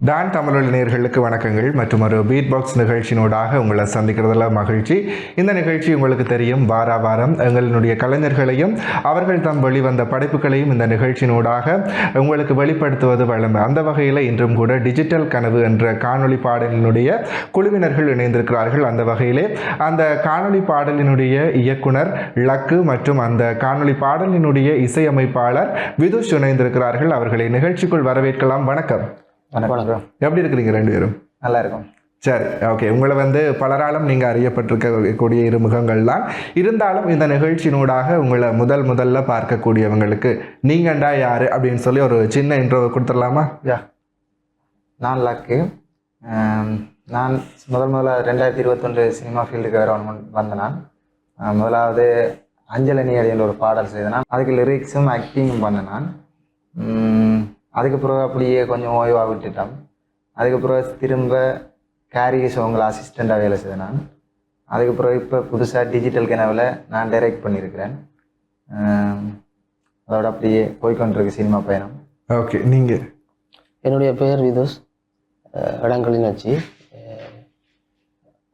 Don தமிழொலி நேர்களுக்கு வணக்கங்கள் மற்றும் ஒரு பீட் பாக்ஸ் நிகழ்ச்சியினூடாக உங்களை சந்திக்கிறதுல மகிழ்ச்சி. இந்த நிகழ்ச்சி உங்களுக்கு தெரியும். வார வாரம் எங்களினுடைய கலைஞர்களையும் அவர்கள் தம் வெளிவந்த படைப்புகளையும் இந்த நிகழ்ச்சியினூடாக உங்களுக்கு வெளிப்படுத்துவது வளம் அந்த வகையில் இன்றும் கூட டிஜிட்டல் கனவு என்ற காணொளி பாடலினுடைய குழுவினர்கள் இணைந்திருக்கிறார்கள். அந்த வகையிலே அந்த காணொளி பாடலினுடைய இயக்குனர் லக்கு மற்றும் அந்த காணொளி பாடலினுடைய இசையமைப்பாளர் விதுஷ் இணைந்திருக்கிறார்கள். அவர்களை நிகழ்ச்சிக்குள் வரவேற்கலாம். வணக்கம். வணக்கம் எப்படி இருக்கிறீங்க ரெண்டு பேரும்? நல்லா இருக்கும் சரி ஓகே உங்களை வந்து பலராலும் நீங்கள் அறியப்பட்டிருக்கக்கூடிய இரு முகங்கள் தான். இருந்தாலும் இந்த நிகழ்ச்சியினூடாக உங்களை முதல் முதல்ல பார்க்கக்கூடியவங்களுக்கு நீங்கண்டா யாரு அப்படின்னு சொல்லி ஒரு சின்ன இன்ட்ரோ கொடுத்துடலாமா? யா. நான் லக்கு. நான் முதல் முதல்ல ரெண்டாயிரத்தி இருபத்தொன்று சினிமா ஃபீல்டுக்கு வேற ஒன்று வந்த நான். முதலாவது அஞ்சலனி அடியில் ஒரு பாடல் செய்தேன் நான். அதுக்கு லிரிக்ஸும் ஆக்டிங்கும் பண்ணேன் நான். ம், அதுக்கு பிறகு அப்படியே கொஞ்சம் ஓய்வாக விட்டுட்டேன் அதுக்கு பிறகு திரும்ப கேரி சோங்கில் அசிஸ்டண்ட்டாக வேலை செய்தேன் நான். அதுக்கு பிறகு இப்போ புதுசாக டிஜிட்டல் கனவில் நான் டைரக்ட் பண்ணியிருக்கிறேன். அதோட அப்படியே போய்க்கொண்டிருக்கு சினிமா பயணம். ஓகே நீங்கள் என்னுடைய பெயர் விதுஷ். அஹ் இடங்களின் வச்சு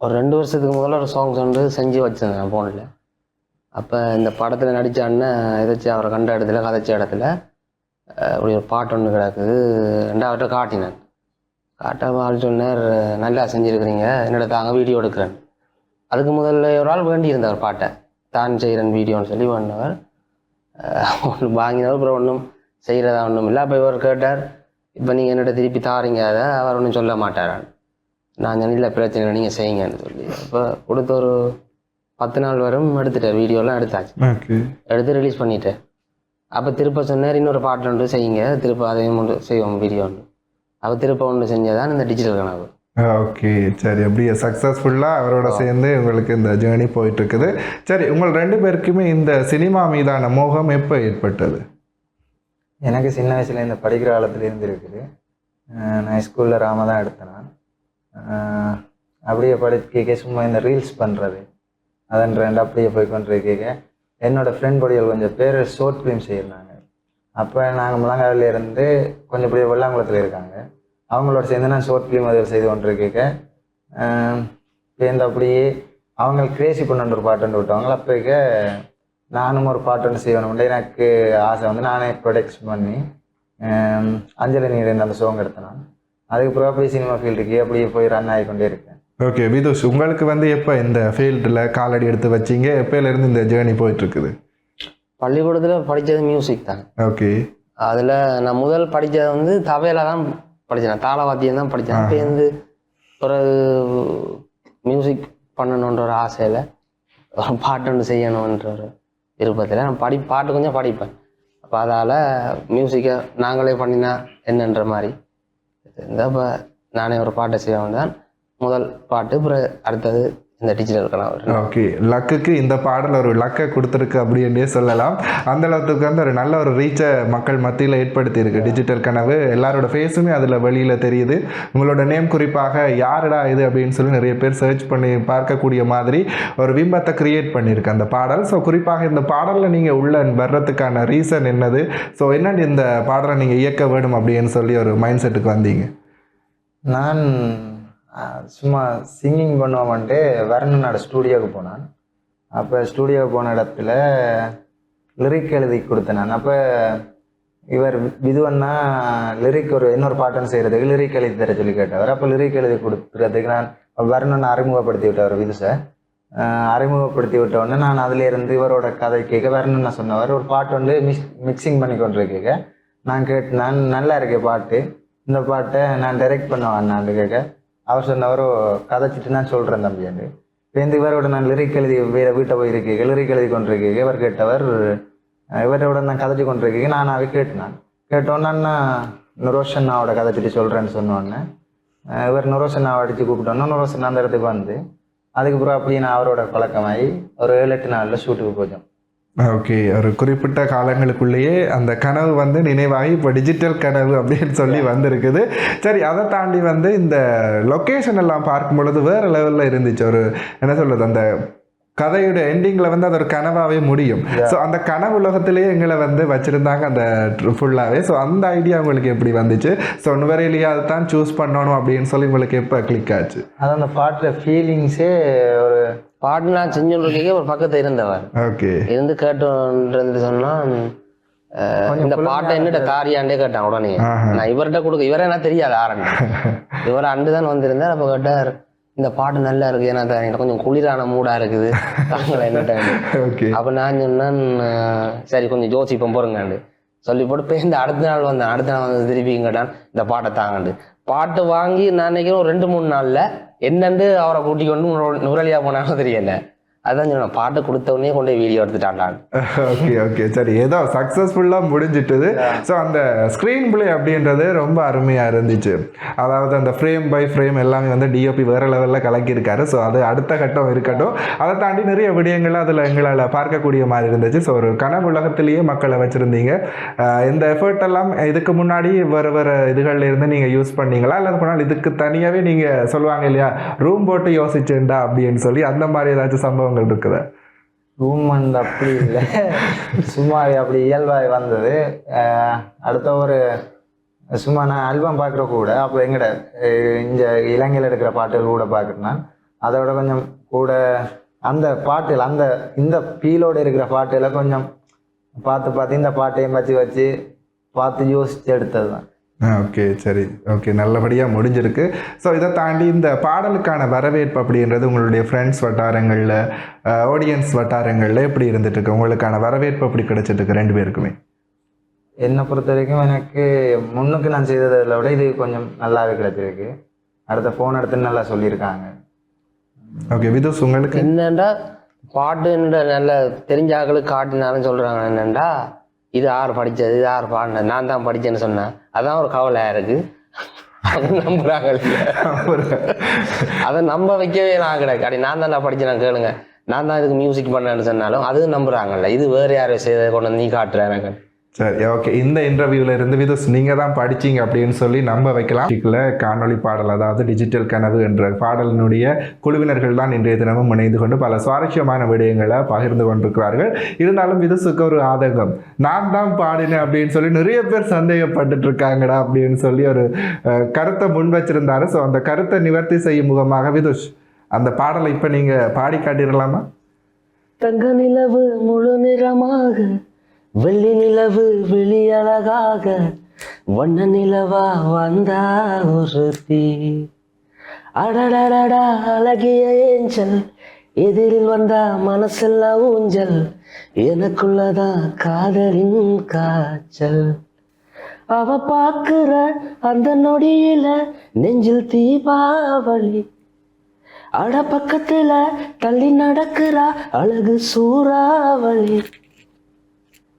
ஒரு ரெண்டு வருஷத்துக்கு முதல்ல ஒரு சாங்ஸ் வந்து செஞ்சு வச்சிருந்தேன் ஃபோனில் அப்போ இந்த படத்தில் நடித்த அண்ணன் எதாச்சும் அவரை கண்ட இடத்துல கதைச்ச இடத்துல அஹ் இப்படி ஒரு பாட்டு ஒன்று கிடக்குது. ரெண்டாவட்ட காட்டினேன். காட்ட ஆள் சொன்னார் நல்லா செஞ்சுருக்கிறீங்க. என்னோட தாங்க வீடியோ எடுக்கிறேன். அதுக்கு முதல்ல ஒரு ஆள் வேண்டி இருந்தார் பாட்டை. தான் செய்கிறேன் வீடியோன்னு சொல்லி வேண்டவர். ஒன்று வாங்கினவர் அப்புறம் ஒன்றும் செய்கிறதா ஒன்றும் இல்லை. அப்போ இவர் கேட்டார் இப்போ நீங்கள் என்னோட திருப்பி தாரீங்க அதை அவர் ஒன்றும் சொல்ல மாட்டாரான் நான் இல்லை பிரச்சனை இல்லை நீங்கள் செய்யுங்கன்னு சொல்லி. அப்போ கொடுத்த ஒரு பத்து நாள் வரும் எடுத்துட்டேன். வீடியோலாம் எடுத்தாச்சு. எடுத்து ரிலீஸ் பண்ணிட்டேன். அப்போ திருப்ப சொன்னார் இன்னொரு பாட்டு ஒன்று செய்யுங்க. திருப்ப அதையும் ஒன்று செய்வோம் வீடியோ ஒன்று. அப்போ திருப்ப ஒன்று செஞ்சதான் இந்த டிஜிட்டல் கனவு. ஓகே சரி அப்படியே சக்ஸஸ்ஃபுல்லாக அவரோட சேர்ந்து உங்களுக்கு இந்த ஜேர்னி போயிட்டு இருக்குது சரி உங்கள் ரெண்டு பேருக்குமே இந்த சினிமா மீதான மோகம் எப்போ ஏற்பட்டது? எனக்கு சின்ன வயசுல இந்த படிக்கிற காலத்துல இருந்து இருக்குது நான் ஸ்கூலில் ராம தான் எடுத்தேன். நான் அப்படியே படிக்க சும்மா இந்த ரீல்ஸ் பண்ணுறது அதன் ரெண்டு அப்படியே போய் கொண்டிருக்கீங்க. என்னோடய ஃப்ரெண்ட் படிகள் கொஞ்சம் பேர் ஷோர்ட் ஃபிலிம் செய்யிருந்தாங்க அப்போ நாங்கள் முழங்காவில இருந்து கொஞ்சம் அப்படியே வெள்ளாங்குளத்தில் இருக்காங்க. அவங்களோட சேர்ந்து நான் ஷோர்ட் ஃபிலிம் அதில் செய்து கொண்டிருக்கேன். சேர்ந்து அப்படியே அவங்க கிரேசி பண்ணுற ஒரு பாட்டு ஒன்று அப்போக்க நானும் ஒரு பாட்டு ஒன்று செய்யணும். எனக்கு ஆசை வந்து நானே ப்ரொடக்ஷன் பண்ணி அஞ்சலி நீர் அந்த சோங் எடுத்தேன் அதுக்கு பிறகு அப்படியே சினிமா ஃபீல்டுக்கு அப்படியே போய் ரன் கொண்டே இருக்கேன். ஓகே விதுஷ் உங்களுக்கு வந்து எப்போ இந்த ஃபீல்டில் காலடி எடுத்து வச்சீங்க? எப்போலேருந்து இந்த ஜேர்னி போயிட்டு இருக்குது பள்ளிக்கூடத்தில் படித்தது மியூசிக் தான். ஓகே அதில் நான் முதல் படித்தது வந்து தவையில தான் படித்தேன் தாளவாத்தியம் தான் படித்தேன் அப்போ வந்து ஒரு மியூசிக் பண்ணணுன்ற ஒரு ஆசையில் ஒரு பாட்டு ஒன்று செய்யணுன்ற ஒரு விருப்பத்தில் நான் படி பாட்டு கொஞ்சம் படிப்பேன். அப்போ அதால் மியூசிக்கை நாங்களே பண்ணினா என்னன்ற மாதிரி. இந்த இப்போ நானே ஒரு பாட்டை செய்ய தான் முதல் பாட்டு அப்புறம் அடுத்தது இந்த டிஜிட்டல் கனவு ஓகே லக்குக்கு இந்த பாடல் ஒரு லக்கை கொடுத்துருக்கு அப்படின்னே சொல்லலாம். அந்த அளவுக்கு வந்து ஒரு நல்ல ஒரு ரீச்சை மக்கள் மத்தியில் ஏற்படுத்தி இருக்கு. டிஜிட்டல் கனவு எல்லாரோட ஃபேஸுமே அதில் வெளியில் தெரியுது. உங்களோட நேம் குறிப்பாக யாருடா இது அப்படின்னு சொல்லி நிறைய பேர் சர்ச் பண்ணி பார்க்கக்கூடிய மாதிரி ஒரு பிம்பத்தை கிரியேட் பண்ணியிருக்கு அந்த பாடல். ஸோ குறிப்பாக இந்த பாடலில் நீங்கள் உள்ள வர்றதுக்கான ரீசன் என்னது? ஸோ என்னன்னு இந்த பாடலை நீங்கள் இயக்க வேணும் அப்படின்னு சொல்லி ஒரு மைண்ட் செட்டுக்கு வந்தீங்க? நான் சும்மா சிங்கிங் பண்ணுவோம்ட்டு வர்ணனோட ஸ்டூடியோவுக்கு போனான். அப்போ ஸ்டூடியோவுக்கு போன இடத்துல லிரிக் எழுதி கொடுத்தேன் நான். அப்போ இவர் விதுவன்னா லிரிக் ஒரு இன்னொரு பாட்டுன்னு செய்கிறதுக்கு லிரிக் எழுதி தர சொல்லி கேட்டவர். அப்போ லிரிக் எழுதி கொடுத்துறதுக்கு நான் வர்ணனை அறிமுகப்படுத்தி விட்டவர் விதுசை. அறிமுகப்படுத்தி விட்ட நான் அதிலேருந்து இவரோட கதை கேட்க வர்ணனை சொன்னவர். ஒரு பாட்டு வந்து மிக்ஸ் மிக்சிங் பண்ணி கொண்டிருக்கேங்க நான் கேட்டு நான் நல்லா இருக்கேன் பாட்டு. இந்த பாட்டை நான் டைரக்ட் பண்ணுவேன் நான் கேட்க. அவர் சொன்னவரோ கதைச்சிட்டு நான் சொல்கிறேன் தம்பியாண்டு இப்போ இந்த இவரோட நான் லிரிக் எழுதி வேறு வீட்டை போயிருக்கேன் லிரிக் எழுதி கொண்டிருக்கேன். இவர் கேட்டவர் இவரோட நான் கதைச்சு கொண்டிருக்கேன். நான் அவை கேட்டினான் கேட்டோன்னா நுரோஷன் ரோஷன்னாவோட கதைச்சிட்டு சொல்கிறேன்னு சொன்னோன்னே இவர் இவர் நுரோசனாவை அடித்து கூப்பிட்டோன்னா நுரோஷன் அந்த இடத்துக்கு வந்து அதுக்கப்புறம் அப்படியே நான் அவரோட பழக்கமாகி ஒரு ஏழு எட்டு நாளில் ஷூட்டுக்கு போச்சோம். ஓகே ஒரு குறிப்பிட்ட காலங்களுக்குள்ளேயே அந்த கனவு வந்து நினைவாகி இப்போ டிஜிட்டல் கனவு அப்படின்னு சொல்லி வந்திருக்குது. சரி அதை தாண்டி வந்து இந்த லொக்கேஷன் எல்லாம் பார்க்கும் பொழுது வேறு லெவலில் இருந்துச்சு. ஒரு என்ன சொல்கிறது அந்த கதையோட எண்டிங்கில் வந்து அது ஒரு கனவாகவே முடியும். ஸோ அந்த கனவு உலகத்திலேயே எங்களை வந்து வச்சுருந்தாங்க அந்த ஃபுல்லாகவே ஸோ அந்த ஐடியா உங்களுக்கு எப்படி வந்துச்சு? ஸோ நுவரையிலேயே அதை தான் சூஸ் பண்ணணும் அப்படின்னு சொல்லி உங்களுக்கு எப்போ கிளிக் ஆச்சு? அது அந்த பாட்டில் ஃபீலிங்ஸே ஒரு பாட்டு நான் செஞ்சுருக்கே ஒரு பக்கத்துல இருந்தவர். ஓகே. இருந்து கேட்டு சொன்னா இந்த பாட்டை என்னட்ட தாரியாண்டே கேட்டான் உடனே. நான் இவர்கிட்ட கொடுக்க இவரே என்ன தெரியாது ஆரண்டு இவர் அண்டு தான் வந்திருந்தார் அப்போ கேட்டார் இந்த பாட்டு நல்லா இருக்கு ஏன்னா கொஞ்சம் குளிரான மூடா இருக்குது. தாங்களா என்னட்ட. ஓகே. அப்ப நான் சொன்னேன் சரி கொஞ்சம் யோசிப்போம் போறேங்காண்டு. சொல்லி போட்டு போய் இந்த அடுத்த நாள் வந்தேன் அடுத்த நாள் வந்து திருப்பி கேட்டான் இந்த பாட்டை தாங்கண்டு. பாட்டு வாங்கி நான் நினைக்கிறேன் ரெண்டு மூணு நாள்ல என்னந்து அவரை கூட்டி கொண்டு நுரலியா போனாலும் தெரியல. அதான் சொன்னேன் பாட்டு கொடுத்த உடனே கொண்டு வீடியோ எடுத்துட்டான்டான் ஓகே ஓகே சரி ஏதோ சக்ஸஸ்ஃபுல்லாக முடிஞ்சிட்டது. ஸோ அந்த ஸ்க்ரீன் பிளே அப்படின்றது ரொம்ப அருமையாக இருந்துச்சு. அதாவது அந்த ஃப்ரேம் பை ஃப்ரேம் எல்லாமே வந்து டிஓபி வேறு லெவலில் கலக்கியிருக்காரு. ஸோ அது அடுத்த கட்டம் இருக்கட்டும். அதை தாண்டி நிறைய விடயங்கள் அதில் எங்களால் பார்க்கக்கூடிய மாதிரி இருந்துச்சு. ஸோ ஒரு கனவு உலகத்திலேயே மக்களை வச்சுருந்தீங்க. இந்த எஃபர்ட் எல்லாம் இதுக்கு முன்னாடி வேறு வேறு இதுகளில் இருந்து நீங்கள் யூஸ் பண்ணீங்களா? அல்லது போனால் இதுக்கு தனியாகவே நீங்கள் சொல்லுவாங்க இல்லையா? ரூம் போட்டு யோசிச்சேன்டா அப்படின்னு சொல்லி அந்த மாதிரி ஏதாச்சும் அனுபவங்கள் இருக்குத? ரூம் வந்து அப்படி இல்லை. சும்மா அப்படி இயல்பாக வந்தது. அடுத்த ஒரு சும்மா நான் ஆல்பம் பார்க்குற கூட அப்போ எங்கட இந்த இலங்கையில் எடுக்கிற பாட்டுகள் கூட பார்க்குறேன்னா அதோட கொஞ்சம் கூட அந்த பாட்டில் அந்த இந்த ஃபீலோடு இருக்கிற பாட்டில் கொஞ்சம் பார்த்து பார்த்து இந்த பாட்டையும் வச்சு வச்சு பார்த்து யோசித்து எடுத்தது தான் ஓகே சரி. ஓகே நல்லபடியாக முடிஞ்சிருக்கு. ஸோ இதை தாண்டி இந்த பாடலுக்கான வரவேற்பு அப்படின்றது உங்களுடைய ஃப்ரெண்ட்ஸ் வட்டாரங்களில் ஆடியன்ஸ் வட்டாரங்களில் எப்படி இருந்துட்டு இருக்கு உங்களுக்கான வரவேற்பு எப்படி கிடைச்சிட்டு இருக்கு ரெண்டு பேருக்குமே? என்னை பொறுத்த வரைக்கும் எனக்கு முன்னுக்கு நான் செய்ததை விட இது கொஞ்சம் நல்லாவே கிடைச்சிருக்கு. அடுத்த ஃபோன் எடுத்து நல்லா சொல்லியிருக்காங்க. ஓகே விதுஸ் உங்களுக்கு? என்னண்டா பாட்டு என்னடா நல்ல தெரிஞ்ச ஆட்களுக்கு காட்டினாலும் சொல்றாங்க என்னண்டா? இது யார் படித்தது இது யார் பாடினது? நான் தான் படித்தேன்னு சொன்னேன் அதான் ஒரு கவலை இருக்கு. நம்புறாங்க அதை நம்ப வைக்கவே நான் கிடையாது. அப்படி நான் தான் படிச்சேன் கேளுங்க. நான் தான் இதுக்கு மியூசிக் பண்ணேன்னு சொன்னாலும் அதுவும் நம்புறாங்கல்ல. இது வேற யாரும் செய்த கொண்டு வந்து நீ காட்டுற எனக்கு சரி ஓகே இந்த இன்டர்வியூவில் இருந்து விதுஸ் நீங்கள் தான் படிச்சீங்க அப்படின்னு சொல்லி நம்ப வைக்கலாம். காணொலி காணொளி பாடல் அதாவது டிஜிட்டல் கனவு என்ற பாடலினுடைய குழுவினர்கள் தான் இன்றைய தினமும் இணைந்து கொண்டு பல சுவாரஸ்யமான விடயங்களை பகிர்ந்து கொண்டிருக்கிறார்கள். இருந்தாலும் விதுசுக்கு ஒரு ஆதங்கம் நான் தான் பாடினேன் அப்படின்னு சொல்லி நிறைய பேர் சந்தேகப்பட்டுட்டு இருக்காங்கடா அப்படின்னு சொல்லி ஒரு கருத்தை முன் வச்சிருந்தாரு. ஸோ அந்த கருத்தை நிவர்த்தி செய்யும் முகமாக விதுஷ் அந்த பாடலை இப்போ நீங்கள் பாடி காட்டிடலாமா? தங்க நிலவு முழு நிறமாக வெள்ளி நிலவு வெளியழகாக வண்ண நிலவா வந்தா ஒருத்தி அடடடடா அழகிய ஏஞ்சல் எதிரில் வந்தா மனசெல்லாம் ஊஞ்சல் எனக்குள்ளதான் காதலின் காய்ச்சல். அவ பார்க்குற அந்த நொடியில நெஞ்சில் தீபாவளி. அட பக்கத்துல தள்ளி நடக்கிறா அழகு சூறாவளி.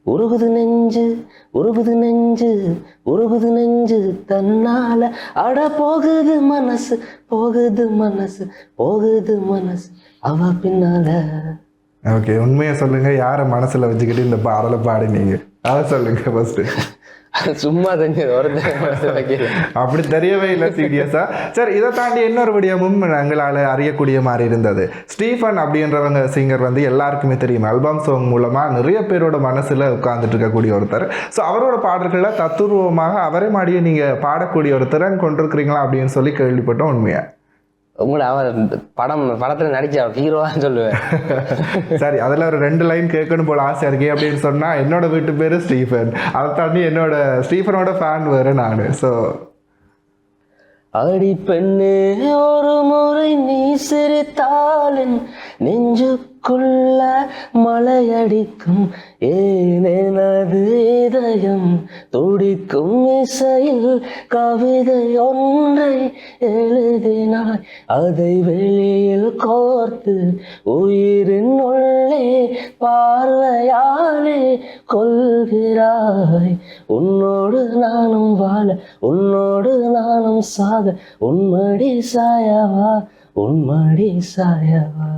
உருகுது நெஞ்சு உருகுது நெஞ்சு உருகுது நெஞ்சு தன்னால. அட போகுது மனசு போகுது மனசு போகுது மனசு. அவ பின்னால. ஓகே உண்மையை சொல்லுங்க. யாரை மனசுல வச்சுக்கிட்டு இந்த பாடலை பாடினீங்க? அதை சொல்லுங்க ஃபர்ஸ்ட் சும்மா தெரிஞ்சது ஒருத்தர் அப்படி தெரியவே இல்லை சீரியஸா சரி இதை தாண்டி இன்னொரு விடயமும் எங்களால் அறியக்கூடிய மாதிரி இருந்தது. ஸ்டீஃபன் அப்படின்றவங்க சிங்கர் வந்து எல்லாருக்குமே தெரியும். ஆல்பம் சாங் மூலமாக நிறைய பேரோட மனசில் உட்கார்ந்துட்டு இருக்கக்கூடிய ஒருத்தர். ஸோ அவரோட பாடல்களை தத்துருவமாக அவரே மாடியே நீங்கள் பாடக்கூடிய ஒரு திறன் கொண்டிருக்கிறீங்களா அப்படின்னு சொல்லி கேள்விப்பட்டோம் உண்மையை? உங்களை அவர் படம் படத்துல நடிச்ச அவர் ஹீரோவான்னு சொல்லுவேன். சரி அதில் ஒரு ரெண்டு லைன் கேட்கணும் போல ஆசை இருக்கே அப்படின்னு சொன்னால் என்னோட வீட்டு பேர் ஸ்டீஃபன். அதை தாண்டி என்னோட ஸ்டீஃபனோட ஃபேன் வேறு நான். ஸோ அடி பெண்ணே ஒரு முறை நீ சிரித்தாலின் நெஞ்சுக்குள்ள மலையடிக்கும் ஏனெனது இதயம் துடிக்கும் இசையில் கவிதை ஒன்றை எழுதினாய். அதை வெளியில் கோர்த்து உயிரின் உள்ளே பார்வையாலே கொள்கிறாய். உன்னோடு நானும் வாழ உன்னோடு நானும் சாக உன்மடி சாயவா உன்மடி சாயவா.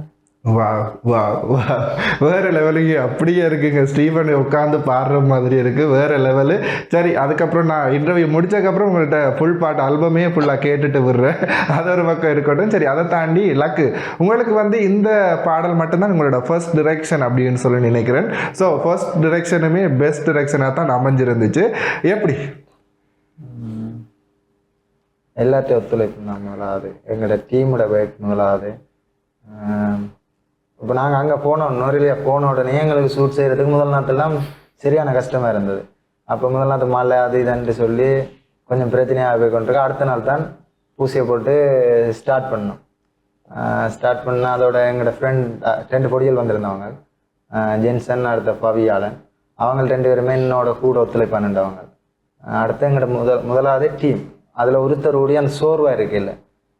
வா வா வா வேறு லெவலுக்கு அப்படியே இருக்குங்க. ஸ்டீஃபன் உட்காந்து பாடுற மாதிரி இருக்குது வேறு லெவலு சரி அதுக்கப்புறம் நான் இன்டர்வியூ முடிச்சதுக்கப்புறம் உங்கள்கிட்ட ஃபுல் பாட்டு ஆல்பமே ஃபுல்லாக கேட்டுட்டு விடுறேன். அது ஒரு பக்கம் இருக்கட்டும். சரி அதை தாண்டி லக்கு உங்களுக்கு வந்து இந்த பாடல் மட்டும்தான் உங்களோட ஃபர்ஸ்ட் டிரெக்ஷன் அப்படின்னு சொல்லி நினைக்கிறேன். ஸோ ஃபர்ஸ்ட் டிரெக்ஷனுமே பெஸ்ட் டிரெக்ஷனாக தான் அமைஞ்சிருந்துச்சு. எப்படி? எல்லாத்தையும் ஒத்துழைப்பு தான் எங்களோட டீமோட வேட்புங்களாது இப்போ நாங்கள் அங்கே போனோம் நொரிலியா போன உடனே எங்களுக்கு ஷூட் செய்கிறதுக்கு முதல் நாட்டெல்லாம் சரியான கஷ்டமாக இருந்தது. அப்போ முதல் நாட்டு மழை அது இதுன்ட்டு சொல்லி கொஞ்சம் பிரச்சனையாக போய் கொண்டிருக்கு அடுத்த நாள் தான் பூசியை போட்டு ஸ்டார்ட் பண்ணோம். ஸ்டார்ட் பண்ண அதோட எங்களோட ஃப்ரெண்ட் ரெண்டு பொடிகள் வந்திருந்தவங்க. ஜென்சன் அடுத்த பவியாளன். அவங்க ரெண்டு பேருமே என்னோட கூட ஒத்துழைப்பானுண்டவங்க அடுத்து எங்களோட முதல் முதலாவது டீம் அதில் ஒருத்தர் ஓடி அந்த சோர்வாக இருக்குல்ல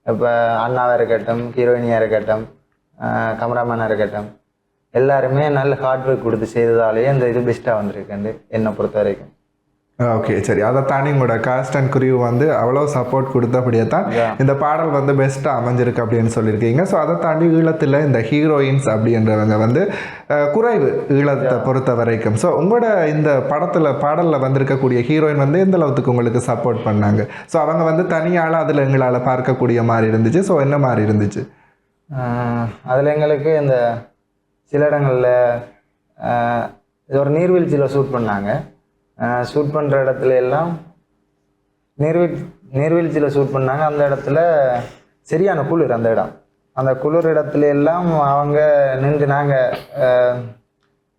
இப்போ அண்ணாவாக இருக்கட்டும் ஹீரோயினியாக இருக்கட்டும் கமராமேனாக இருக்கட்டும். எல்லாருமே நல்ல ஹார்ட் ஒர்க் கொடுத்து செய்ததாலேயே இந்த இது பெஸ்ட்டாக வந்திருக்கு என்னை பொறுத்த வரைக்கும் ஓகே சரி. அதை தாண்டி உங்களோட காஸ்ட் அண்ட் குருவு வந்து அவ்வளோ சப்போர்ட் கொடுத்தபடியே தான். இந்த பாடல் வந்து பெஸ்ட்டாக அமைஞ்சிருக்கு அப்படின்னு சொல்லியிருக்கீங்க. ஸோ அதை தாண்டி ஈழத்தில் இந்த ஹீரோயின்ஸ் அப்படின்றவங்க வந்து குறைவு ஈழத்தை பொறுத்த வரைக்கும் ஸோ உங்களோட இந்த படத்தில் பாடலில் வந்திருக்கக்கூடிய ஹீரோயின் வந்து எந்த அளவுக்கு உங்களுக்கு சப்போர்ட் பண்ணாங்க? ஸோ அவங்க வந்து தனியால் அதில் எங்களால் பார்க்கக்கூடிய மாதிரி இருந்துச்சு. ஸோ என்ன மாதிரி இருந்துச்சு? அதில் எங்களுக்கு இந்த சில இடங்களில் இது ஒரு நீர்வீழ்ச்சியில் ஷூட் பண்ணாங்க. ஷூட் பண்ணுற இடத்துல எல்லாம் நீர்வீழ் நீர்வீழ்ச்சியில் ஷூட் பண்ணாங்க. அந்த இடத்துல சரியான குளிர் அந்த இடம். அந்த குளிர் இடத்துல எல்லாம் அவங்க நின்று நாங்கள்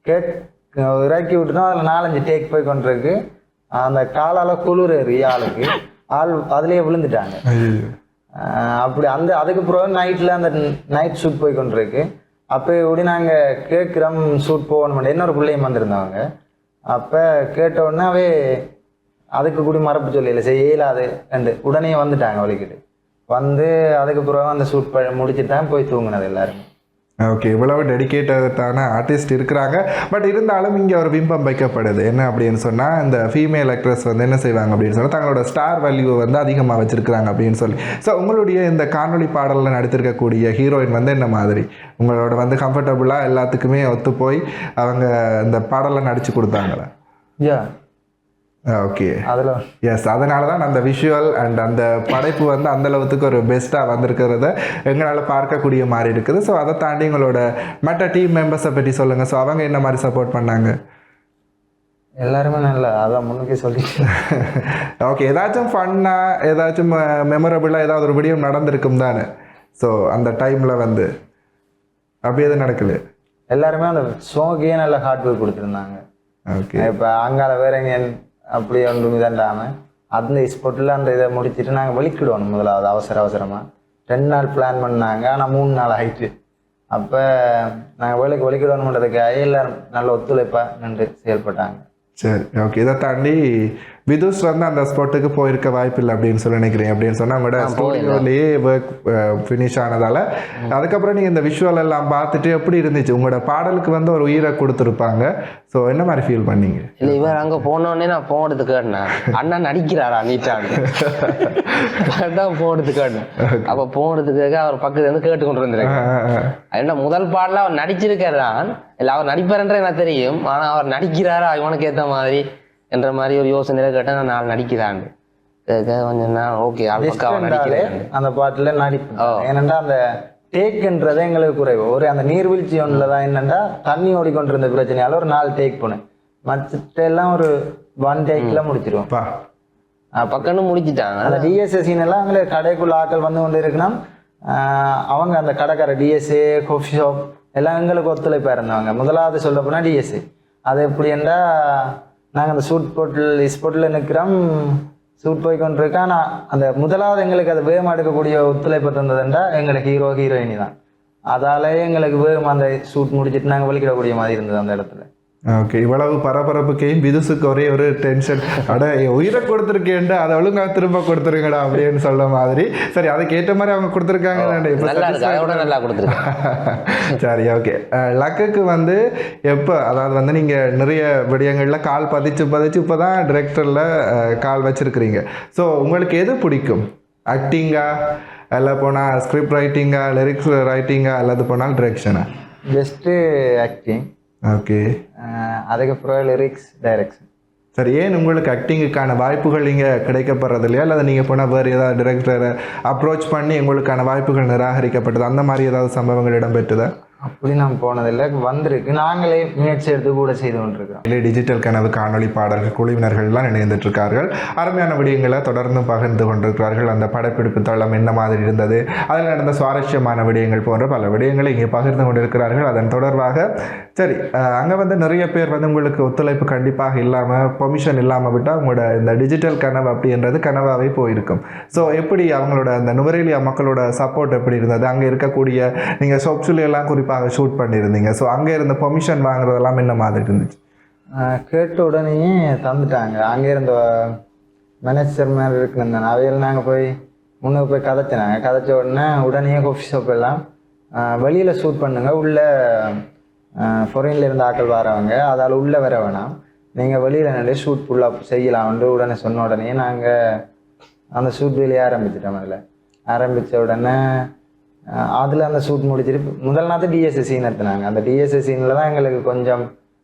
கேக் இறக்கி விட்டுனா அதில் நாலஞ்சு டேக் போய் கொண்டிருக்கு. அந்த காலால் குளிர் ஏறி ஆளுக்கு. ஆள் அதுலேயே விழுந்துட்டாங்க. அப்படி அந்த அதுக்கு பிறகு நைட்டில் அந்த நைட் ஷூட் போய் கொண்டிருக்கு அப்போ இப்படி நாங்கள் கேட்குறோம் ஷூட் போகணும் இன்னொரு பிள்ளையும் வந்திருந்தவங்க அப்போ கேட்டவுடனே அவே அதுக்கு கூட மறப்பு சொல்லல செய்ய இயலாது ரெண்டு உடனே வந்துட்டாங்க வலிக்கிட்டு வந்து அதுக்கு பிறகு அந்த ஷூட் முடிச்சுட்டு தான் போய் தூங்கினது எல்லாருமே. ஓகே இவ்வளவு டெடிக்கேட்டடான ஆர்டிஸ்ட் இருக்கிறாங்க. பட் இருந்தாலும் இங்கே ஒரு பிம்பம் வைக்கப்படுது. என்ன அப்படின்னு சொன்னால் இந்த ஃபீமேல் ஆக்ட்ரஸ் வந்து என்ன செய்வாங்க அப்படின்னு சொன்னால் தங்களோட ஸ்டார் வேல்யூ வந்து அதிகமாக வச்சுருக்கிறாங்க அப்படின்னு சொல்லி. ஸோ உங்களுடைய இந்த காணொளி பாடலில் நடித்திருக்கக்கூடிய ஹீரோயின் வந்து என்ன மாதிரி? உங்களோட வந்து கம்ஃபர்டபுளாக எல்லாத்துக்குமே ஒத்து போய் அவங்க இந்த பாடலை நடித்து கொடுத்தாங்களே? யா ஓகே அதில் எஸ் அதனால தான் அந்த விஷுவல் அண்ட் அந்த படைப்பு வந்து அந்த அளவுக்கு ஒரு பெஸ்ட்டாக வந்திருக்கிறத எங்களால் பார்க்கக்கூடிய மாதிரி இருக்குது. ஸோ அதை தாண்டி உங்களோட மற்ற டீம் மெம்பர்ஸை பற்றி சொல்லுங்கள் ஸோ அவங்க என்ன மாதிரி சப்போர்ட் பண்ணாங்க? எல்லாருமே நல்லா அதான் முன்னுக்கே சொல்லிட்டு ஓகே ஏதாச்சும் ஃபன்னாக ஏதாச்சும் மெமரபுளாக ஏதாவது ஒரு விடியம் நடந்திருக்கும் தானே? ஸோ அந்த டைமில் வந்து. அப்படி எதுவும் நடக்கல? எல்லாருமே அந்த சோகையே நல்ல ஹார்ட் ஒர்க் கொடுத்துருந்தாங்க. ஓகே இப்போ அங்கால வேற எங்க அப்படி ஒன்றும் இதாண்டாம அந்த ஸ்போர்ட்டில் அந்த இதை முடிச்சுட்டு நாங்கள் வலிக்கிடுவோம் முதலாவது அவசர அவசரமாக ரெண்டு நாள் பிளான் பண்ணாங்க ஆனால் மூணு நாள் ஆயிட்டு. அப்போ நாங்கள் வேலைக்கு வெளிக்கிடணுன்றதுக்காக எல்லோரும் நல்ல ஒத்துழைப்பாக நின்று செயல்பட்டாங்க. சரி ஓகே இதை தாண்டி விதுஷ் வந்து அந்த ஸ்பாட்டுக்கு போயிருக்க வாய்ப்பில்லை அப்படின்னு சொல்லி நினைக்கிறேன் அப்படின்னு சொன்னால் உங்களோட ஸ்டூடியோலேயே ஒர்க் ஃபினிஷ் ஆனதால். அதுக்கப்புறம் நீங்கள் இந்த விஷுவல் எல்லாம் பார்த்துட்டு எப்படி இருந்துச்சு? உங்களோட பாடலுக்கு வந்து ஒரு உயிரை கொடுத்துருப்பாங்க. ஸோ என்ன மாதிரி ஃபீல் பண்ணீங்க? இல்ல இவர் அங்க போனோடனே நான் போன் எடுத்து கேட்டேன். அண்ணா நடிக்கிறாரா நீட்டான்னு. அதான் போன் எடுத்து கேட்டேன் அப்ப போன் எடுத்து கேட்க அவர் பக்கத்துல இருந்து கேட்டு கொண்டு வந்திருக்கேன் என்ன முதல் பாடல அவர் நடிச்சிருக்காரு தான் இல்ல அவர் நடிப்பாருன்ற எனக்கு தெரியும். ஆனா அவர் நடிக்கிறாரா இவனுக்கு ஏத்த மாதிரி? என்ற மாதிரி ஒரு யோசனையில கேட்டேன் நான் நாள் நடிக்கிறான்னு கேட்க கொஞ்சம் நான் ஓகே பக்கம் நடிக்கிறேன் அந்த பாட்டில் நடிப்பு. ஓ. ஏனென்றா அந்த டேக்குன்றது எங்களுக்கு குறைவு. ஒரு அந்த நீர்வீழ்ச்சி ஒன்றில் தான் என்னென்னா தண்ணி ஓடிக்கொண்டிருந்த பிரச்சனையால ஒரு நாலு டேக் போனேன். மற்ற எல்லாம் ஒரு ஒன் டேக்கில் முடிச்சிருவோம். பா. பக்கம்னு முடிச்சிட்டாங்க. அந்த டிஎஸ்எஸ்சின் எல்லாம் அங்கே கடைக்குள்ள ஆட்கள் வந்து கொண்டு இருக்குன்னா அவங்க அந்த கடைக்கார டிஎஸ்ஏ காஃபி ஷாப் எல்லாம் எங்களுக்கு ஒத்துழைப்பாக இருந்தவங்க. முதலாவது சொல்ல போனால் டிஎஸ்ஏ அது எப்படி என்றால் நாங்கள் அந்த சூட் போட்டில் ஸ்போட்டில் நிற்கிறோம். சூட் போய் கொண்டிருக்கோம் ஆனால் அந்த முதலாவது எங்களுக்கு அது வேகமாக எடுக்கக்கூடிய ஒத்துழைப்பு தந்ததுன்றா எங்களுக்கு ஹீரோ ஹீரோயினி தான். அதாலே எங்களுக்கு வேகமாக அந்த ஷூட் முடிச்சிட்டு நாங்கள் வலிக்கிடக்கூடிய மாதிரி இருந்தது அந்த இடத்துல. ஓகே இவ்வளவு பரபரப்புக்கையும் விதுசுக்கு ஒரே ஒரு டென்ஷன் அட உயிரை கொடுத்துருக்கேன்டா அதை ஒழுங்கா திரும்ப கொடுத்துருங்கடா அப்படின்னு சொல்ல மாதிரி. சரி அதுக்கு ஏற்ற மாதிரி அவங்க கொடுத்துருக்காங்க சரி ஓகே லக்குக்கு வந்து எப்போ அதாவது வந்து நீங்கள் நிறைய விடயங்களில் கால் பதிச்சு பதிச்சு இப்போ தான் டிரெக்டரில் கால் வச்சுருக்கிறீங்க. ஸோ உங்களுக்கு எது பிடிக்கும்? ஆக்டிங்கா அல்ல போனால் ஸ்கிரிப்ட் ரைட்டிங்கா லிரிக்ஸ் ரைட்டிங்கா அல்லது போனால் டிரெக்ஷனா பெஸ்ட்டு ஆக்டிங் ஓகே அதுக்கப்புறம் லிரிக்ஸ் டைரக்ஷன் சரி ஏன் உங்களுக்கு ஆக்டிங்குக்கான வாய்ப்புகள் இங்கே கிடைக்கப்படுறது இல்லையா? அல்லது நீங்கள் போனால் வேறு ஏதாவது டிரெக்டரை அப்ரோச் பண்ணி உங்களுக்கான வாய்ப்புகள் நிராகரிக்கப்பட்டது? அந்த மாதிரி ஏதாவது சம்பவங்கள் இடம்பெற்றுதா? அப்படி நான் போனதில்லை. வந்திருக்கு. நாங்களே முயற்சி எடுத்து கூட செய்து கொண்டிருக்கிறோம். இல்லை டிஜிட்டல் கனவு காணொளி பாடல்கள் குழுவினர்கள்லாம் இணைந்துட்டு இருக்கார்கள் அருமையான விடயங்களை தொடர்ந்து பகிர்ந்து கொண்டிருக்கிறார்கள். அந்த படப்பிடிப்பு தளம் என்ன மாதிரி இருந்தது? அதில் நடந்த சுவாரஸ்யமான விடயங்கள் போன்ற பல விடயங்களை இங்கே பகிர்ந்து கொண்டிருக்கிறார்கள். அதன் தொடர்பாக சரி அங்கே வந்து நிறைய பேர் வந்து உங்களுக்கு ஒத்துழைப்பு கண்டிப்பாக இல்லாமல் பெர்மிஷன் இல்லாமல் விட்டால் உங்களோட இந்த டிஜிட்டல் கனவு அப்படின்றது கனவாகவே போயிருக்கும். ஸோ எப்படி அவங்களோட அந்த நுவரேலியா மக்களோட சப்போர்ட் எப்படி இருந்தது? அங்கே இருக்கக்கூடிய நீங்கள் சொப்சுலி எல்லாம் குறிப்பாக ஷூட் பண்ணியிருந்தீங்க. ஸோ அங்கே இருந்த பெர்மிஷன் வாங்குறதெல்லாம் என்ன மாதிரி இருந்துச்சு? கேட்ட உடனேயே தந்துட்டாங்க. அங்கே இருந்த மேனேஜர் மாதிரி இருக்குன்னு அவையில் நாங்கள் போய் முன்னுக்கு போய் கதைச்சினாங்க. கதைச்ச உடனே உடனே காஃபி ஷாப் எல்லாம் வெளியில் ஷூட் பண்ணுங்க. உள்ளே ஃபாரின்ல இருந்து ஆட்கள் வரவங்க. அதால் உள்ளே வர வேணாம். நீங்கள் வெளியில் நின்று ஷூட் ஃபுல்லாக செய்யலாம்னு உடனே சொன்ன உடனே நாங்கள் அந்த ஷூட் வேலையை ஆரம்பிச்சிட்டோம் அதில். ஆரம்பித்த உடனே அதில் அந்த ஷூட் முடிச்சிட்டு முதல் நாள் டிஎஸ்எஸ் சீன் எடுத்தினாங்க. அந்த டிஎஸ்எஸ் சீனில் தான் எங்களுக்கு கொஞ்சம்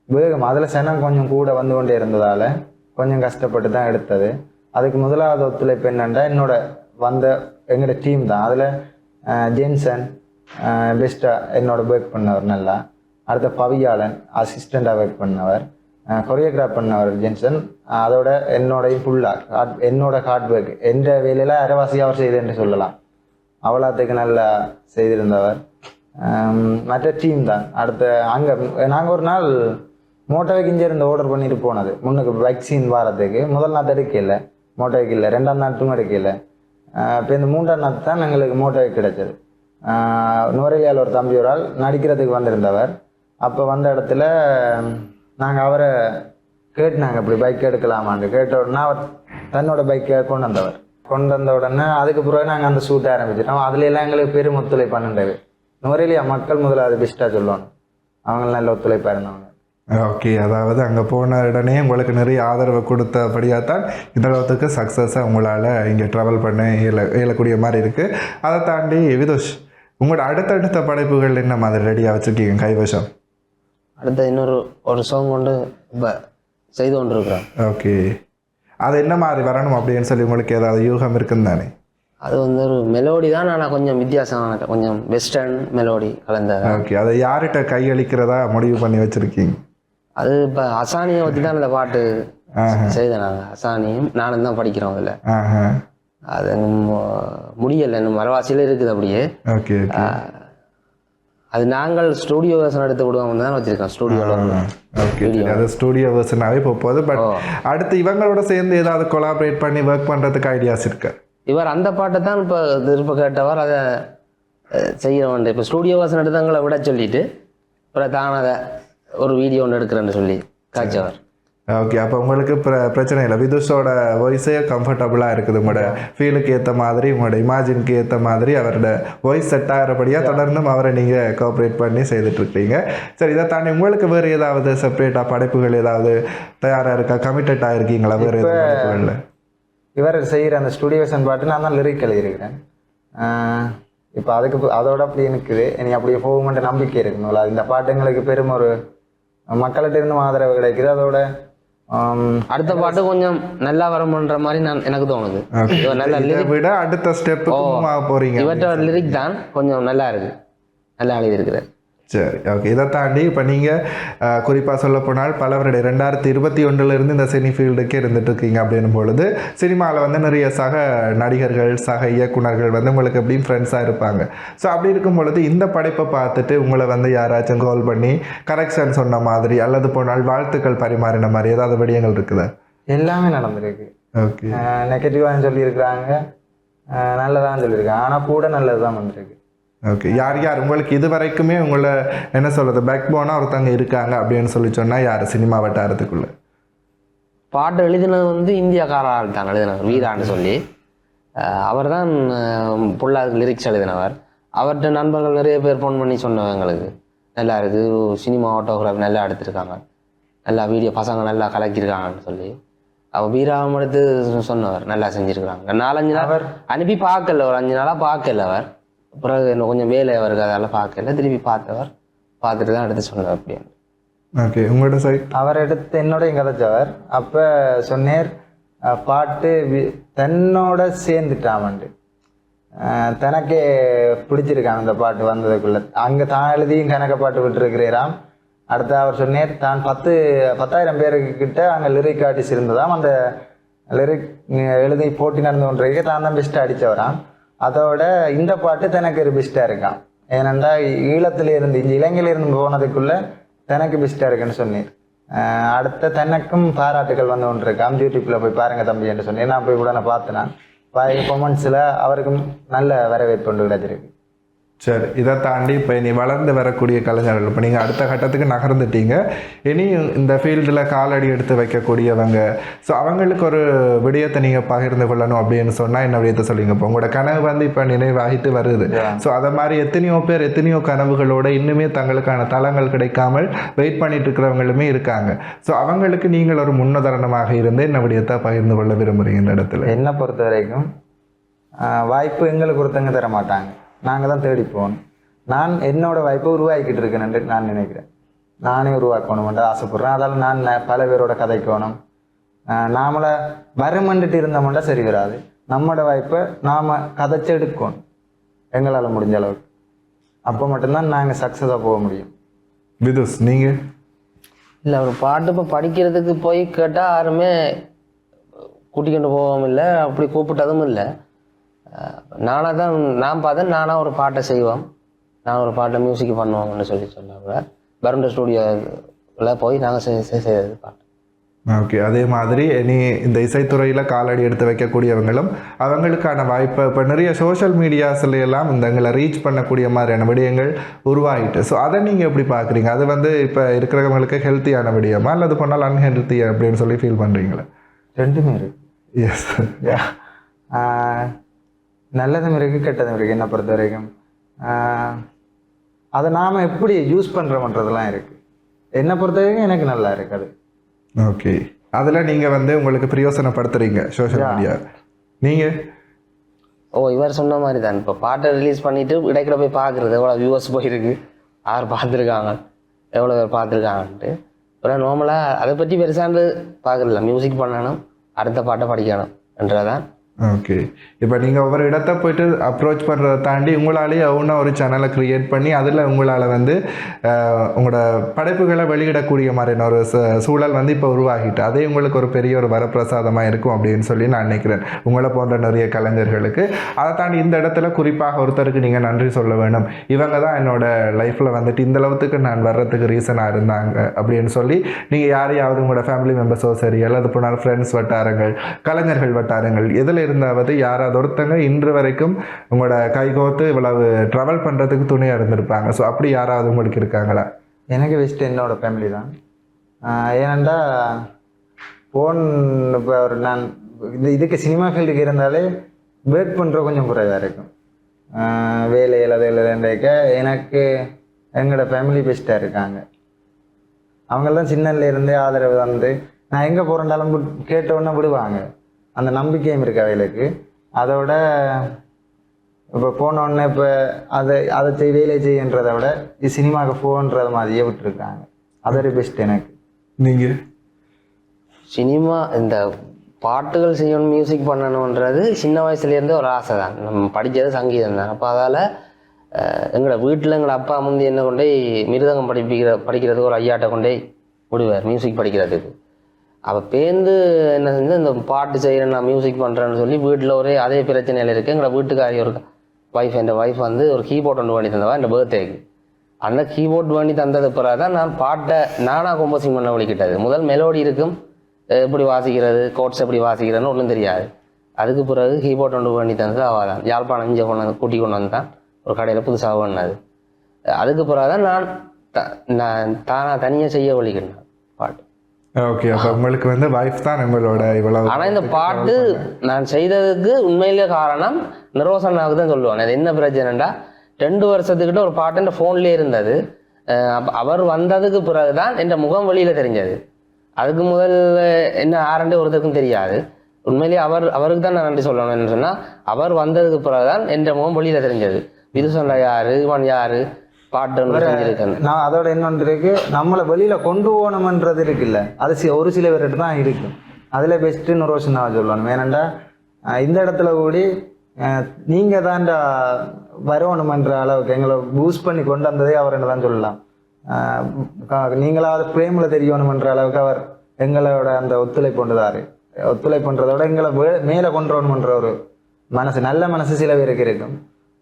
வேகம் அதில் சனம் கொஞ்சம் கூட வந்து கொண்டே இருந்ததால் கொஞ்சம் கஷ்டப்பட்டு தான் எடுத்தது. அதுக்கு முதலாவது ஒத்துழைப்பு என்னென்னா என்னோட வந்த எங்களோட டீம் தான். அதில் ஜேம்சன் பெஸ்ட்டாக என்னோட ஒர்க் பண்ணவர் நல்லா. அடுத்த பவியாளன் அசிஸ்டண்ட்டாக ஒர்க் பண்ணவர் கொரியோகிராஃப் பண்ணவர் ஜென்சன். அதோட என்னோடையும் ஃபுல்லாக ஹார்ட் என்னோட ஹார்ட் ஒர்க் எந்த வேலையில் அரைவாசி அவர் செய்து என்று சொல்லலாம். அவ்வளோத்துக்கு நல்லா செய்திருந்தவர். மற்ற டீம் தான். அடுத்த அங்கே நாங்கள் ஒரு நாள் மோட்டோவைக்கு இங்கே இருந்து ஆர்டர் பண்ணிட்டு போனது. முன்னுக்கு வேக்சின் வாரத்துக்கு. முதல் நாள் எடுக்கல மோட்டோவைக்கு இல்லை ரெண்டாம் நாட்டும் எடுக்கல இப்போ இந்த மூன்றாம் நாள் தான் எங்களுக்கு மோட்டோவைக்கு கிடைச்சது. நுவரெலியால் ஒரு தம்பி ஒரு ஆள் நடிக்கிறதுக்கு வந்திருந்தவர். அப்போ வந்த இடத்துல நாங்கள் அவரை கேட்டுனாங்க இப்படி பைக் எடுக்கலாமான்னு. கேட்ட உடனே அவர் தன்னோட பைக்கை கொண்டு வந்தவர். கொண்டு வந்த உடனே அதுக்கு பிறகு நாங்கள் அந்த ஷூட் ஆரம்பிச்சிட்டோம். அதுல எல்லாம் எங்களுக்கு பெரும் ஒத்துழைப்பு பண்ணுறது நுவரெலியா மக்கள் முதல்ல அது பெஸ்ட்டாக சொல்லுவாங்க. அவங்க நல்ல ஒத்துழைப்பாக இருந்தவங்க. ஓகே அதாவது அங்கே போன உடனே உங்களுக்கு நிறைய ஆதரவு கொடுத்தபடியாக தான் இந்த அளவுக்கு சக்ஸஸாக உங்களால் இங்கே ட்ராவல் பண்ண இயல இயலக்கூடிய மாதிரி இருக்குது அதை தாண்டி விதோஷ் உங்களோட அடுத்தடுத்த படைப்புகள் என்ன மாதிரி ரெடியாக வச்சுருக்கீங்க கைவசம்? அடுத்த இன்னொரு ஒரு சாங் கொண்டு செய்து கொண்டிருக்கிறோம். ஓகே அது என்ன மாதிரி வரணும் அப்படின்னு சொல்லி உங்களுக்கு ஏதாவது யூகம் இருக்குன்னு தானே? அது வந்து ஒரு மெலோடி தான் ஆனால் கொஞ்சம் வித்தியாசமான கொஞ்சம் வெஸ்டர்ன் மெலோடி கலந்த. ஓகே அதை யார்கிட்ட கையளிக்கிறதா முடிவு பண்ணி வச்சுருக்கீங்க? அது இப்போ அசானியை வச்சு தான் அந்த பாட்டு செய்தேன் நாங்கள் அசானியும் நானும் தான் படிக்கிறோம் அதில். அது முடியலை இன்னும் மரவாசியில் இருக்குது அப்படியே. ஓகே அது நாங்கள் ஸ்டூடியோ வேர்ஷன் எடுத்து விடுவோம்னு தான் வச்சுருக்கோம். ஸ்டூடியோவில் அது ஸ்டூடியோ வெர்ஷனாகவே இப்போ போகுது. பட் அடுத்து இவங்களோட சேர்ந்து ஏதாவது கொலாபரேட் பண்ணி ஒர்க் பண்ணுறதுக்கு ஐடியாஸ் இருக்கு. இவர் அந்த பாட்டை தான் இப்போ திரும்ப கேட்டவர் அதை வேண்டும் இப்போ ஸ்டூடியோ வேர்ஷன் எடுத்து எங்களை விட சொல்லிட்டு அப்புறம் தான் அதை ஒரு வீடியோ ஒன்று எடுக்கிறேன்னு சொல்லி காய்ச்சவர் ஓகே அப்போ உங்களுக்கு பிர பிரச்சனை இல்லை. விதுஷோட வாய்ஸே கம்ஃபர்டபுளாக இருக்குது உங்களோட ஃபீலுக்கு ஏற்ற மாதிரி உங்களோட இமேஜினுக்கு ஏற்ற மாதிரி அவரோட வாய்ஸ் செட் ஆகிறபடியாக தொடர்ந்தும் அவரை நீங்கள் கோஆப்ரேட் பண்ணி செய்துட்ருக்கீங்க. சரி இதை தாண்டி உங்களுக்கு வேறு ஏதாவது செப்பரேட்டாக படைப்புகள் ஏதாவது தயாராக இருக்கா? கமிட்டடாக இருக்கீங்களா? வேறு எதுவும் படைப்புகளில்? இவர் செய்கிற அந்த ஸ்டுடியோஷன் பாட்டு நான் தான் லிரிக் எழுதியிருக்கிறேன். இப்போ அதுக்கு அதோட அப்படி இருக்குது இனி அப்படியே போகுமென்ற நம்பிக்கை இருக்குங்களா இந்த பாட்டு எங்களுக்கு பெரும் ஒரு மக்கள்கிட்ட இருந்தும் ஆதரவு கிடைக்குது. அதோட அடுத்த பாட்டு கொஞ்சம் நல்லா வரணுன்ற மாதிரி நான் எனக்கு தோணுது. நல்ல இதை விட அடுத்த ஆக போகிறீங்க இவற்ற லிரிக் தான் கொஞ்சம் நல்லா இருக்கு. நல்லா எழுதியிருக்கிறார். சரி ஓகே இதை தாண்டி இப்போ நீங்கள் குறிப்பாக சொல்ல போனால் பல வருடம் ரெண்டாயிரத்தி இருபத்தி ஒன்றுலேருந்து இந்த சினி ஃபீல்டுக்கே இருந்துட்டு இருக்கீங்க அப்படின்னும் பொழுது சினிமாவில் வந்து நிறைய சக நடிகர்கள் சக இயக்குனர்கள் வந்து உங்களுக்கு எப்படியும் ஃப்ரெண்ட்ஸாக இருப்பாங்க. ஸோ அப்படி இருக்கும் பொழுது இந்த படைப்பை பார்த்துட்டு உங்களை வந்து யாராச்சும் கால் பண்ணி கரெக்ஷன் சொன்ன மாதிரி அல்லது போனால் வாழ்த்துக்கள் பரிமாறின மாதிரி ஏதாவது விடயங்கள் இருக்குதா? எல்லாமே நடந்திருக்கு. ஓகே நெகட்டிவாக சொல்லியிருக்கிறாங்க. நல்லதான் சொல்லியிருக்காங்க. ஆனால் கூட நல்லது தான் வந்திருக்கு. ஓகே யார் யார்? உங்களுக்கு இது வரைக்குமே உங்களை என்ன சொல்கிறது பேக் போனால் ஒருத்தவங்க இருக்காங்க அப்படின்னு சொல்லி சொன்னால் யார்? சினிமா வட்டாரத்துக்குள்ளே. பாட்டு எழுதினது வந்து இந்தியாக்கார ஆள் தான் எழுதினவர் வீரான்னு சொல்லி. அவர் தான் புல்லாதுக்கு லிரிக்ஸ் எழுதினவர். அவர்கிட்ட நண்பர்கள் நிறைய பேர் ஃபோன் பண்ணி சொன்னவங்க எங்களுக்கு. நல்லா இருக்குது சினிமா ஆட்டோகிராஃபி நல்லா எடுத்திருக்காங்க. நல்லா வீடியோ பசங்க நல்லா கலக்கியிருக்காங்கன்னு சொல்லி. அவ வீராம எடுத்து சொன்னவர் நல்லா செஞ்சிருக்கிறாங்க. நாலஞ்சு நாள் அவர்? அனுப்பி பார்க்கல ஒரு அஞ்சு நாளா பார்க்கல அவர். பிறகு இன்னும் கொஞ்சம் வேலை அவருக்கு அதெல்லாம் பார்க்கல. திருப்பி பார்த்தவர் பார்த்துட்டு தான் எடுத்து சொன்னார் அப்படின்னு. ஓகே உங்களோட சைட் அவர் எடுத்து என்னோடையும் கதைச்சவர். அப்போ சொன்னேர் பாட்டு வி- தன்னோட சேர்ந்துட்டாமண்டு தனக்கே பிடிச்சிருக்கான் அந்த பாட்டு வந்ததுக்குள்ள. அங்கே தான் எழுதியும் கணக்க பாட்டு விட்டுருக்கிறேராம். அடுத்து அவர் சொன்னேர் தான் பத்து பத்தாயிரம் பேருக்கு கிட்ட அங்கே லிரிக் ஆர்டிஸ்ட் இருந்ததாம். அந்த லிரிக் எழுதி போட்டி நடந்து கொண்டிருக்க தான் தான் பெஸ்ட்டாக அடித்தவராம் அதோட இந்த பாட்டு தனக்கு ஒரு பெஸ்ட்டாக இருக்கான். ஏனென்றால் ஈழத்திலிருந்து இங்கே இலங்கையிலிருந்து இருந்து தனக்கு பெஸ்ட்டாக இருக்குன்னு சொன்னீர் அடுத்த தனக்கும் பாராட்டுகள் வந்து ஒன்று இருக்காம் யூடியூப்பில் போய் பாருங்கள் தம்பி என்று சொன்னேன். நான் போய் கூட நான் பார்த்தேன் பாய் கொமெண்ட்ஸில் அவருக்கும் நல்ல வரவேற்பு ஒன்று கிடைச்சிருக்கு. சரி இதை தாண்டி இப்போ இனி வளர்ந்து வரக்கூடிய கலைஞர்கள் இப்போ நீங்கள் அடுத்த கட்டத்துக்கு நகர்ந்துட்டீங்க. இனி இந்த ஃபீல்டில் காலடி எடுத்து வைக்கக்கூடியவங்க. ஸோ அவங்களுக்கு ஒரு விடயத்தை நீங்கள் பகிர்ந்து கொள்ளணும் அப்படின்னு சொன்னால் என்ன விடயத்தை சொல்லுங்க இப்போ உங்களோட கனவு வந்து இப்போ நினைவாகிட்டு வருது. ஸோ அதை மாதிரி எத்தனையோ பேர் எத்தனையோ கனவுகளோட இன்னுமே தங்களுக்கான தளங்கள் கிடைக்காமல் வெயிட் பண்ணிட்டு இருக்கிறவங்களுமே இருக்காங்க. ஸோ அவங்களுக்கு நீங்கள் ஒரு முன்னுதாரணமாக இருந்து என்ன விடயத்தை பகிர்ந்து கொள்ள விரும்புகிறீங்க இந்த இடத்துல? என்னை பொறுத்த வரைக்கும் வாய்ப்பு எங்களுக்கு ஒருத்தங்க தர மாட்டாங்க நாங்கள் தான் தேடி போகணும். நான் என்னோட வாய்ப்பை உருவாக்கிட்டு இருக்கேன்னு நான் நினைக்கிறேன். நானே உருவாக்கணும்னு ஆசைப்படுறேன். அதால் நான் பல பேரோட கதைக்கணும். நாமளை வரமண்டுட்டு இருந்தோம்னா சரி வராது. நம்மளோட வாய்ப்பை நாம் கதைச்செடுக்கணும் எங்களால் முடிஞ்ச அளவுக்கு. அப்போ மட்டும்தான் நாங்கள் சக்ஸஸாக போக முடியும். விதுஸ் நீங்கள் இல்லை ஒரு பாட்டு இப்போ படிக்கிறதுக்கு போய் கேட்டால் யாருமே கூட்டிக்கொண்டு போகவும் இல்லை. அப்படி கூப்பிட்டதும் இல்லை. நானாக தான் நான் பார்த்தேன் நானாக ஒரு பாட்டை செய்வோம். நான் ஒரு பாட்டை மியூசிக் பண்ணுவோம்னு சொல்லி சொன்னாங்க பருண்ட ஸ்டூடியோவில் போய் நாங்கள் செய்தது பாட்டு. ஓகே அதே மாதிரி இனி இந்த இசைத்துறையில் காலடி எடுத்து வைக்கக்கூடியவங்களும் அவங்களுக்கான வாய்ப்பை இப்போ நிறைய சோஷியல் மீடியாஸ்ல எல்லாம் இந்த எங்களை ரீச் பண்ணக்கூடிய மாதிரியான விடயங்கள் உருவாகிட்டு ஸோ அதை நீங்கள் எப்படி பார்க்குறீங்க? அது வந்து இப்போ இருக்கிறவங்களுக்கு ஹெல்த்தியான விடயமா? அல்லது பண்ணால் அன்ஹெல்த்தி அப்படின்னு சொல்லி ஃபீல் பண்ணுறீங்களா ரெண்டுமே இருக்கு. எஸ் நல்லதும் இருக்குது கெட்டதும் இருக்குது என்னை பொறுத்த வரைக்கும். அதை நாம் எப்படி யூஸ் பண்ணுறோம்ன்றதெல்லாம் இருக்குது என்னை பொறுத்த வரைக்கும் எனக்கு நல்லா இருக்கு அது. ஓகே அதில் நீங்கள் வந்து உங்களுக்கு பிரயோசனப்படுத்துறீங்க சோஷியல் மீடியா நீங்கள் ஓ இவர் சொன்ன மாதிரி தான் இப்போ பாட்டை ரிலீஸ் பண்ணிட்டு இடைக்கிட போய் பார்க்குறது எவ்வளோ வியூவர்ஸ் போயிருக்கு. யார் பார்த்துருக்காங்க? எவ்வளோ பேர் பார்த்துருக்காங்கன்ட்டு. அப்புறம் நார்மலாக அதை பற்றி பெருசாண்டு பார்க்கறதில்ல. மியூசிக் பண்ணணும் அடுத்த பாட்டை படிக்கணும் என்றதான் ஓகே இப்போ நீங்கள் ஒவ்வொரு இடத்த போயிட்டு அப்ரோச் பண்ணுறதை தாண்டி உங்களாலேயே ஒன்றா ஒரு சேனலை க்ரியேட் பண்ணி அதில் உங்களால் வந்து உங்களோட படைப்புகளை வெளியிடக்கூடிய மாதிரியான ஒரு ச- சூழல் வந்து இப்போ உருவாகிட்டு அதே உங்களுக்கு ஒரு பெரிய ஒரு வரப்பிரசாதமாக இருக்கும் அப்படின்னு சொல்லி நான் நினைக்கிறேன். உங்களை போன்ற நிறைய கலைஞர்களுக்கு. அதை தாண்டி இந்த இடத்துல குறிப்பாக ஒருத்தருக்கு நீங்கள் நன்றி சொல்ல வேணும். இவங்க தான் என்னோட லைஃப்பில் வந்துட்டு இந்த அளவுக்கு நான் வர்றதுக்கு ரீசனாக இருந்தாங்க அப்படின்னு சொல்லி நீங்கள் யாரையாவது உங்களோட ஃபேமிலி மெம்பர்ஸோ சரி அல்லது போனால் ஃப்ரெண்ட்ஸ் வட்டாரங்கள் கலைஞர்கள் வட்டாரங்கள் எதில் இருந்தாவது யாராவது ஒருத்தங்க இன்று வரைக்கும் உங்களோட கைகோத்து இவ்வளவு ட்ராவல் பண்ணுறதுக்கு துணையாக இருந்திருப்பாங்க. ஸோ அப்படி யாராவது உங்களுக்கு இருக்காங்களா? எனக்கு பெஸ்ட்டு என்னோட ஃபேமிலி தான். ஏனண்டா ஃபோன் இப்போ ஒரு நான் இந்த இதுக்கு சினிமா ஃபீல்டுக்கு இருந்தாலே வெயிட் பண்ணுற கொஞ்சம் குறைவாக இருக்கும். வேலை இல்லை வேலை இல்லைன்றக்க எனக்கு எங்களோட ஃபேமிலி பெஸ்ட்டாக இருக்காங்க. அவங்கெல்லாம் சின்னதுல இருந்தே ஆதரவு வந்து நான் எங்கே போகிறேன்டாலும் கேட்டவுடனே விடுவாங்க. அந்த நம்பிக்கையும் இருக்கு அவைகளுக்கு. அதோட இப்போ போன உடனே இப்போ அதை அதை செய் வேலை செய்யன்றதை விட இது சினிமாவுக்கு போன்றத மாதிரியே விட்டுருக்காங்க. அது ஒரு பெஸ்ட் எனக்கு. நீங்கள் சினிமா இந்த பாட்டுகள் செய்யணும் மியூசிக் பண்ணணுன்றது சின்ன வயசுலேருந்தே ஒரு ஆசை தான் நம்ம படித்தது சங்கீதம் தான் அப்போ அதால் எங்களோட வீட்டில் எங்களோட அப்பா முந்தி என்ன கொண்டே மிருதங்கம் படிப்பிக்கிற படிக்கிறதுக்கு ஒரு ஐயாட்ட கொண்டே விடுவார் மியூசிக் படிக்கிறதுக்கு. அப்போ பேருந்து என்ன செஞ்சு இந்த பாட்டு செய்கிறேன் நான் மியூசிக் பண்ணுறேன்னு சொல்லி வீட்டில் ஒரே அதே பிரச்சனையில் இருக்குது எங்களோட வீட்டுக்காரி ஒரு ஒய்ஃப் என் ஒய்ஃப் வந்து ஒரு கீபோர்ட் ஒன்று பண்ணி தந்தவா என் பர்த்டேக்கு அந்த கீபோர்ட் பண்ணி தந்தது பிறகு தான் நான் பாட்டை நானாக கம்போசிங் பண்ண வழிக்கிட்டது முதல் மெலோடி இருக்கும். எப்படி வாசிக்கிறது கோட்ஸ் எப்படி வாசிக்கிறதுன்னு ஒன்றும் தெரியாது. அதுக்கு பிறகு கீபோர்ட் ஒன்று பண்ணி தந்தது அவள் தான் யாழ்ப்பாணம் இங்கே கொண்டு வந்து கூட்டி கொண்டு வந்தான் ஒரு கடையில் புதுசாக பண்ணது அதுக்கு பிறகு தான் நான் த நான் தானாக தனியாக செய்ய வழிக்கிட்டேன் பாட்டு. ஓகே அப்போ உங்களுக்கு வந்து வைஃப் தான் உங்களோட இவ்வளவு ஆனா இந்த பாட்டு நான் செய்ததுக்கு உண்மையிலே காரணம் நிரோசனாவுக்கு தான் சொல்லுவாங்க. அது என்ன பிரச்சனைடா ரெண்டு வருஷத்துக்கிட்ட ஒரு பாட்டு என் ஃபோன்லேயே இருந்தது. அவர் வந்ததுக்கு பிறகுதான் என் முகம் வெளியில தெரிஞ்சது. அதுக்கு முதல் என்ன ஆரண்டே ஒருத்தருக்கும் தெரியாது. உண்மையிலேயே அவர் அவருக்கு தான் நான் நன்றி சொல்லணும் என்ன சொன்னால் அவர் வந்ததுக்கு பிறகுதான் என்ற முகம் வெளியில் தெரிஞ்சது. விதுசன்ல யாரு இவன் யாரு பாட்டு நான் அதோட இன்னொன்று இருக்கு. நம்மளை வெளியில கொண்டு போகணுமன்றது இருக்குல்ல. அது ஒரு சில பேர்கிட்ட தான் இருக்கும் அதுல ஒரு வருஷம் நான் சொல்லணும். ஏனண்டா இந்த இடத்துல கூடி நீங்க தான்டா வரணுமன்ற அளவுக்கு எங்களை பூஸ்ட் பண்ணி கொண்டு வந்ததே அவர் தான் சொல்லலாம். நீங்களாவது பிரேமில் தெரியணுமன்ற அளவுக்கு அவர் எங்களோட அந்த ஒத்துழைப்பு கொண்டுதாரு ஒத்துழைப்புன்றதை விட எங்களை மேலே கொண்டு வரணுமன்ற ஒரு மனசு நல்ல மனசு சில பேருக்கு இருக்கும்.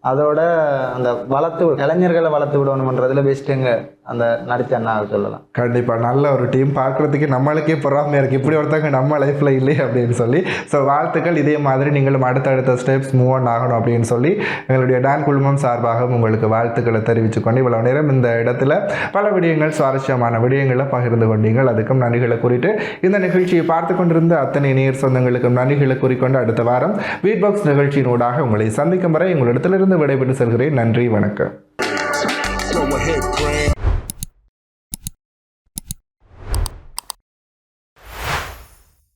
அதோட அந்த வளர்த்து இளைஞர்களை வளர்த்து விடணுன்றதுல பெஸ்ட்டுங்க அந்த நடித்த அண்ணா சொல்லலாம். கண்டிப்பாக நல்ல ஒரு டீம் பார்க்குறதுக்கு நம்மளுக்கே பொறாமையாக இருக்குது இப்படி ஒருத்தவங்க நம்ம லைஃப்பில் இல்லையே அப்படின்னு சொல்லி. ஸோ வாழ்த்துக்கள். இதே மாதிரி நீங்களும் அடுத்தடுத்த ஸ்டெப்ஸ் மூவ் ஆன் ஆகணும் அப்படின்னு சொல்லி எங்களுடைய டான் குழுமம் சார்பாக உங்களுக்கு வாழ்த்துக்களை தெரிவித்து கொண்டு இவ்வளவு நேரம் இந்த இடத்துல பல விடயங்கள் சுவாரஸ்யமான விடயங்களை பகிர்ந்து கொண்டீங்கள் அதுக்கும் நன்றிகளை குறித்து இந்த நிகழ்ச்சியை பார்த்து கொண்டிருந்த அத்தனை நேர் சொந்தங்களுக்கும் நன்றிகளை கூறிக்கொண்டு அடுத்த வாரம் வீட் பாக்ஸ் நிகழ்ச்சியினூடாக உங்களை சந்திக்கும் வரை உங்களிடத்திலிருந்து விடைபெற்று செல்கிறேன். நன்றி வணக்கம்.